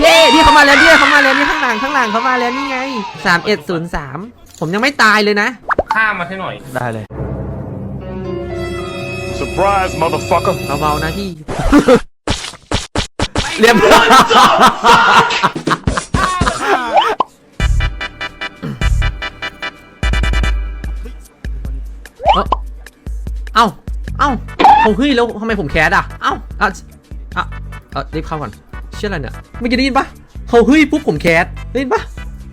เย้นี่เขามาแล้วเนี่ยเขามาแล้วนี่ข้างหลังข้างหลังเขามาแล้วนี่ไงสามเอ็ดศูนย์สามผมยังไม่ตายเลยนะ ข้ามมาให้หน่อย ได้เลย Surprise, motherfucker. เบาๆนะพี่ เรียบร้อยเอ้า เอ้าเอ้าเขาเฮ้ยแล้วทำไมผมแคสอะ เอ้าอะอะเออรีบเข้าก่อนเชื่ออะไรเนี่ยเมื่อกี้ได้ยินปะเขาเฮ้ยปุ๊บผมแคสได้ยินปะ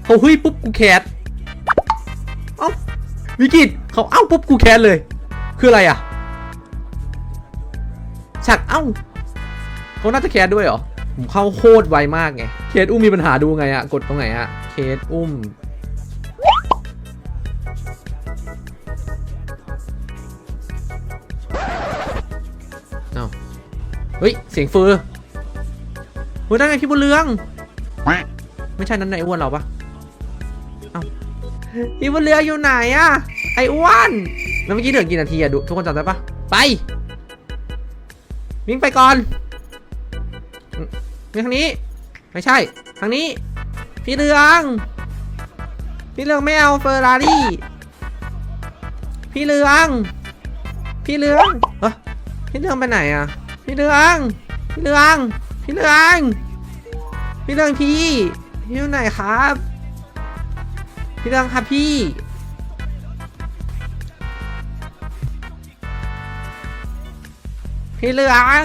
เขาเฮ้ยปุ๊บกูแคสเอ้าวิกิตเขาเอ้าปุ๊บกูแคสเลย คืออะไรอะฉักเอ้าเขาน่าจะแคสด้วยเหรอผมเข้าโคตรไวมากไงเคสอุ้มมีปัญหาดูไงอะกดตรงไหนอะเคสอุ้มเอ้าเฮ้ยเสียงฟือ เฮ้ยได้ไงพี่บุญเรือง ไม่ใช่นั้นนายอ้วนเราปะเอ้าพี่บุญเรืองอยู่ไหนอะไอ้อ้วนแล้วเมื่อกี้เหลือกี่นาทีอะดูทุกคนจำได้ปะไป วิ่งไปก่อนอืมวิ่งทางนี้ ไม่ใช่ ทางนี้ พี่เรือง พี่เรืองไม่เอาเฟอร์รารี่ พี่เรือง พี่เรืองเอ้ยพี่เรืองไปไหนอะพี่เรือง พี่เรือง พี่เรือง พี่เรืองพี่ พี่อยู่ไหนครับ พี่เรืองครับพี่ พี่เรือง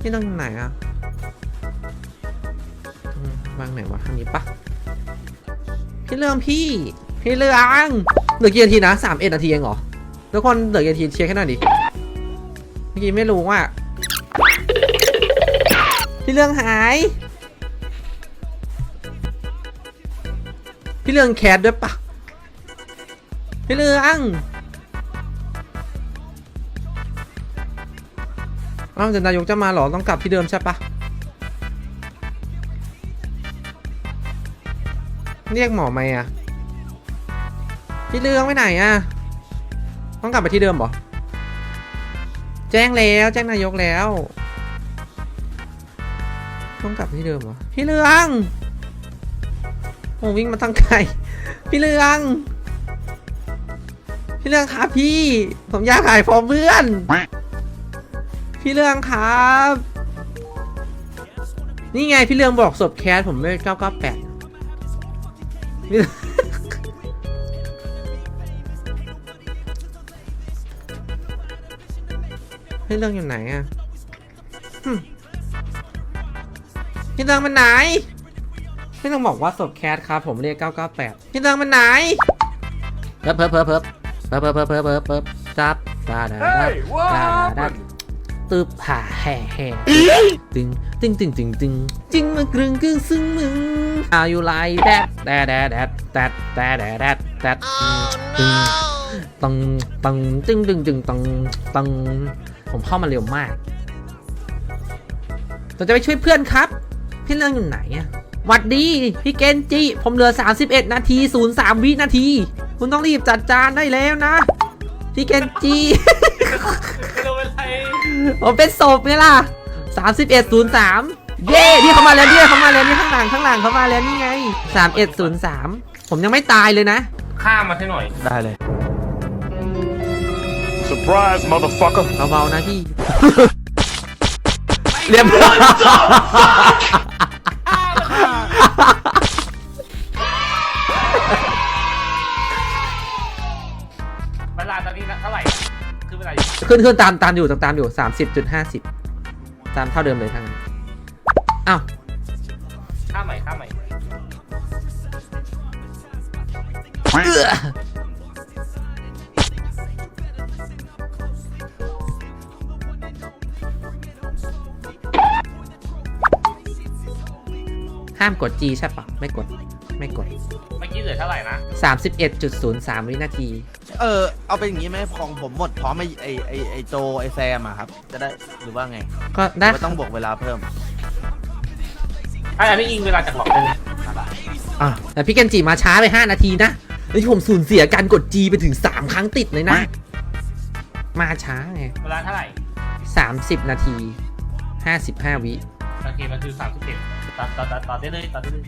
พี่ต้องไหนอะอืมวางไหนวะทางนี้ปะพี่เรืองพี่ พี่เรืองเหลือกี่นาทีนะสามเอ็ดนาทีเองเหรอทุกคนเหลือกี่นาทีเช็คให้หน่อยดิเมื่อกี้ไม่รู้ว่า พี่เรืองหาย พี่เรืองแคสด้วยปะพี่เรืองอ้าวเดี๋ยวนายกจะมาหรอต้องกลับที่เดิมใช่ปะเรียกหมอไหมอะพี่เรืองไปไหนอะต้องกลับไปที่เดิมหรอ แจ้งแล้วแจ้งนายกแล้ว ต้องกลับที่เดิมเหรอ พี่เรืองผมวิ่งมาตั้งไกลพี่เรือง พี่เรืองครับพี่ ผมอยากขายฟอร์มเพื่อน พี่เรืองครับ นี่ไงพี่เรืองบอกศพแคสผมไม่เก้าเก้าแปดพี่เรื่องอยู่ไหนอะ พี่เรื่องมันไหน พี่เรื่องบอกว่าศพแคสครับ ผมเรียกเก้าเก้าแปดพี่เรื่องมันไหนเพิ่มเพิ่มเพิ่มเพิ่มเพิ่มเพิ่มเพิ่มเพิ่มเพิ่มเพิ่มจับตาดาดาดาดาตึบหาแห่แห่ตึงตึงตึงตึงตึงจิงมากรึงกึ่งซึ่งมึงอายุไลแดดแดดแดดแดดแดดแดดแดดแดดตึงตึงตึงตึงตึงตึงตึงตึงผมเข้ามาเร็วมากเราจะไปช่วยเพื่อนครับ พี่เรื่องอยู่ไหนอะหวัดดีพี่เกนจิ ผมเหลือ 31 นาที 03 วินาที คุณต้องรีบจัดจานได้แล้วนะ พี่เกนจิไม่รู้เป็นไรผมเป็นศพไงล่ะสามสิบเอ็ดศูนย์สามเย้นี่เขามาแล้วเนี่ยเขามาแล้วนี่ข้างหลังข้างหลังเขามาแล้วนี่ไงสามเอ็ดศูนย์สามผมยังไม่ตายเลยนะ ข้ามมาให้หน่อย ได้เลย Surprise, motherfucker. เบาๆนะพี่ เรียบร้อย เวลาตอนนี้เท่าไหร่คือเวลาขึ้นขึ้นตามตามอยู่ตามตามอยู่สามสิบจุดห้าสิบตามเท่าเดิมเลยทั้งนั้นอ้าวข้ามใหม่ข้ามใหม่เอื้อห้ามกด G ใช่ปะไม่กด ไม่กด เมื่อกี้เหลือเท่าไหร่นะ 31.03 วินาที เออเอาเป็นอย่างนี้ไหมของผมหมดพร้อมไอไอไอไอโจไอแซมอะครับ จะได้หรือว่าไงก็หรืได้อว่าต้องบวกเวลาเพิ่มอันนี้อิงเวลาจากหลอกเป็นอะแต่พี่เกันจิมาช้าไป 5 นาทีนะแล้วที่ผมสูญเสียการกด G ไปถึง 3 ครั้งติดเลยนะ มาช้าไง เวลาเท่าไหร่ 30 นาทีห้าสิบห้าวิ โอเค มันคือสามสิบเจ็ดต่อต่อต่อต่อได้เลยต่อได้เลย